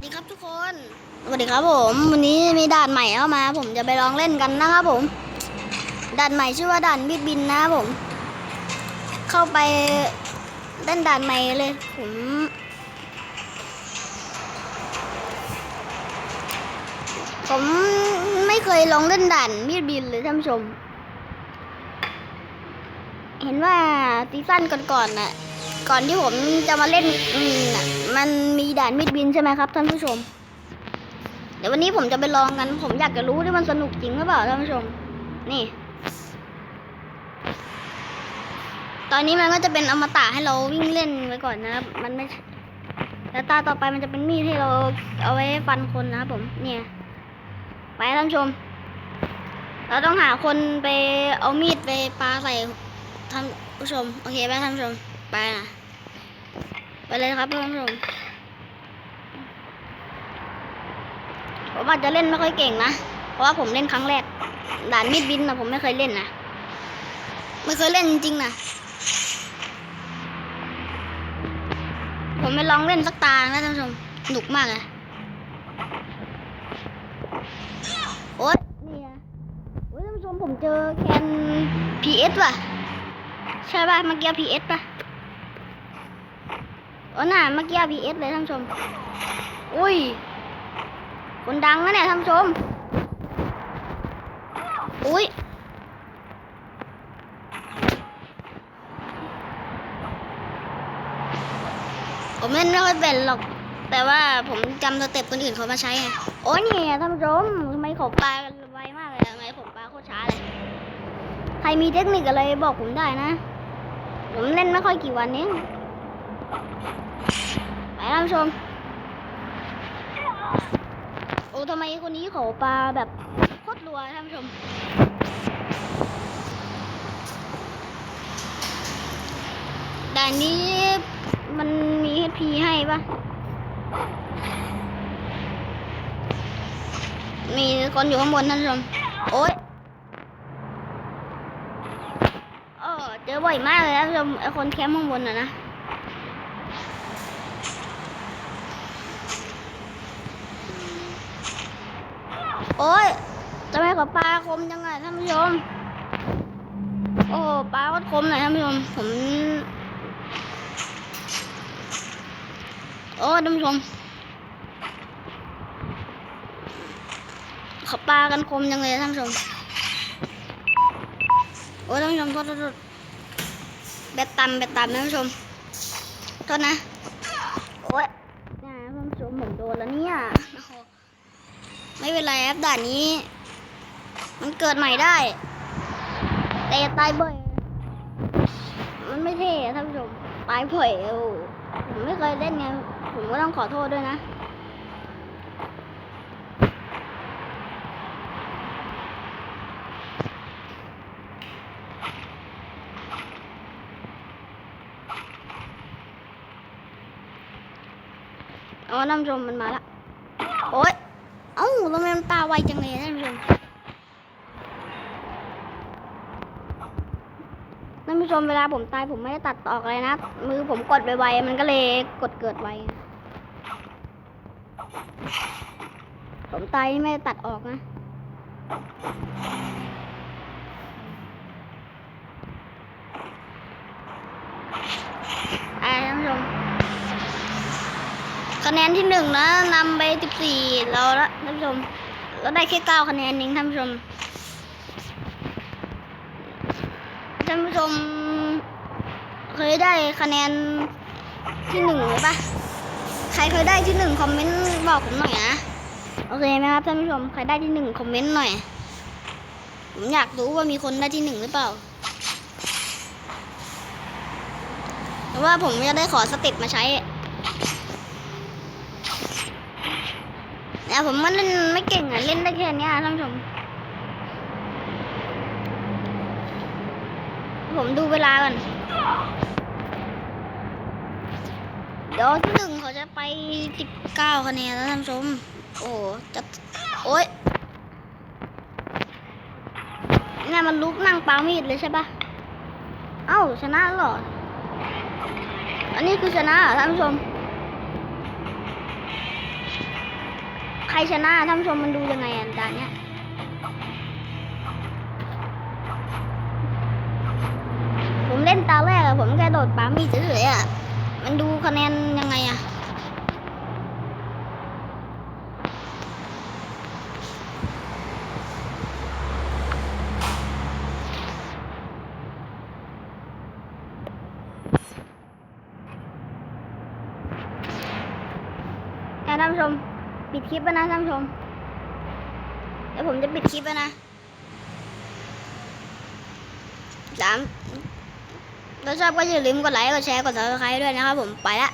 สวัสดีครับทุกคนสวัสดีครับผม วันนี้มีด่านใหม่เข้ามา ผมจะไปลองเล่นกันนะครับผม ด่านใหม่ชื่อว่าด่านบิดบินนะครับผม เข้าไปเล่นด่านใหม่เลย ผม ผมไม่เคยลองเล่นด่านบิดบินเลยท่านผู้ชม เห็นว่าซีซั่นก่อนๆน่ะ ก่อนที่ผมจะมาเล่นอืมมันมีด่านมิดบินใช่ไหมครับท่านผู้ชม เดี๋ยววันนี้ผมจะไปลองกัน ผมอยากจะรู้ที่มันสนุกจริงหรือเปล่าท่านผู้ชม นี่ ตอนนี้มันก็จะเป็นอมตะให้เราวิ่งเล่นไว้ก่อนนะครับ มันไม่แล้วตาต่อไปมันจะเป็นมีดให้เราเอาไว้ฟันคนนะครับผม เนี่ย ไปท่านผู้ชม เราต้องหาคนไปเอามีดไปปาใส่ท่านผู้ชม โอเคไหมท่านผู้ชม ไปนะไปเลยครับท่านผู้ชมผมอาจจะเล่นไม่ค่อยเก่งนะ เพราะว่าผมเล่นครั้งแรก ด่านมีดบินนะผมไม่เคยเล่นนะ ไม่เคยเล่นจริงๆนะ ผมไปลองเล่นสักตานะท่านผู้ชมสนุกมากเลยโอ๊ยนี่ไงโอ๊ยท่านผู้ชมผมเจอแคน PS ว่ะ ใช่ป่ะเมื่อกี้ PS ป่ะ โอ้น่ะเมื่อกี้ PS เลยท่านชม อุ้ย คนดังนะเนี่ยท่านชม อุ้ยผมเล่นไม่ค่อยเป็นหรอก แต่ว่าผมจำสเต็ปคนอื่นเขามาใช้ไง โอ้ยนี่ท่านผู้ชมทำไมขบปลากันไวมากเลยทำไมขบปลาโคตรช้าเลย ใครมีเทคนิคอะไรบอกผมได้นะ ผมเล่นไม่ค่อยกี่วันเอง ไปท่านผู้ชม โอ้ทำไมคนนี้เขาปลาแบบโคตรรัวท่านผู้ชมด่านนี้มันมี HP ให้ปะมีคนอยู่ข้างบนท่านผู้ชม โอ๊ยเออเจอบ่อยมากเลยท่านผู้ชมไอคนแคมป์ข้างบนน่ะนะ โอ้ยทำไมเขาปลาคมจังไงท่านผู้ชม โอ้ปลาก็คมหน่อยท่านผู้ชม ผม โอ้ท่านผู้ชมเขาปลากันคมจังเลยท่านผู้ชม โอ้ท่านผู้ชมโทษโทษแบตต่ำแบตต่ำท่านผู้ชม โทษนะ โอ้ยท่านผู้ชมผมโดนแล้วเนี่ย ไม่เป็นไรครับด่านนี้ มันเกิดใหม่ได้ แต่ตายบ่อย มันไม่เท่ท่านผู้ชมตายบ่อยอ้โหผมไม่เคยเล่นไงผมก็ต้องขอโทษด้วยนะอ๋อนผู้ชมมันมาละ โอ๊ย เอ้าทำไมมันตาไวจังเลยท่านผู้ชมท่านผู้ชมเวลาผมตายผมไม่ได้ตัดออกเลยนะ มือผมกดไวๆมันก็เลยกดเกิดไว ผมตายไม่ได้ตัดออกนะ อ่าท่านผู้ชม คะแนนที่หนึ่งนะนำไปสิบสี่เราละท่านผู้ชมเราได้แค่เก้าคะแนนเองท่านผู้ชมท่านผู้ชม เคยได้คะแนนที่หนึ่งไหรือปะใครเคยได้ที่หนึ่งคอมเมนต์บอกผมหน่อยนะโอเคไหมครับท่านผู้ชมใครได้ที่หนึ่งคอมเมนต์หน่อยผมอยากรู้ว่ามีคนได้ที่หนึ่งหรือเปล่าแต่ว่าผมจะได้ขอสเต็ปมาใช้ แต่ผมมันเล่นไม่เก่งอะ เล่นได้แค่เนี้ยท่านผู้ชม ผมดูเวลาก่อน เดี๋ยวที่หนึ่งเขาจะไปสิบเก้าคะแนนแล้วท่านผู้ชม โอ้จะโอ๊ยเนี่ยมันลุกนั่งปามีดเลยใช่ปะเอ้าชนะหรอ อันนี้คือชนะท่านผู้ชม ชนะท่านผู้ชมมันดูยังไงอะด่านเนี้ยผมเล่นตาแรกอะผมแค่โดดปามีเฉยๆอะมันดูคะแนนยังไงอะอะท่านผู้ชม ปิดคลิปไปนะท่านผู้ชม เดี๋ยวผมจะปิดคลิปไปนะสามถ้าชอบก็อย่าลืมกดไลค์ กดแชร์ กดซับสไครต์ด้วยนะครับผม ไปละ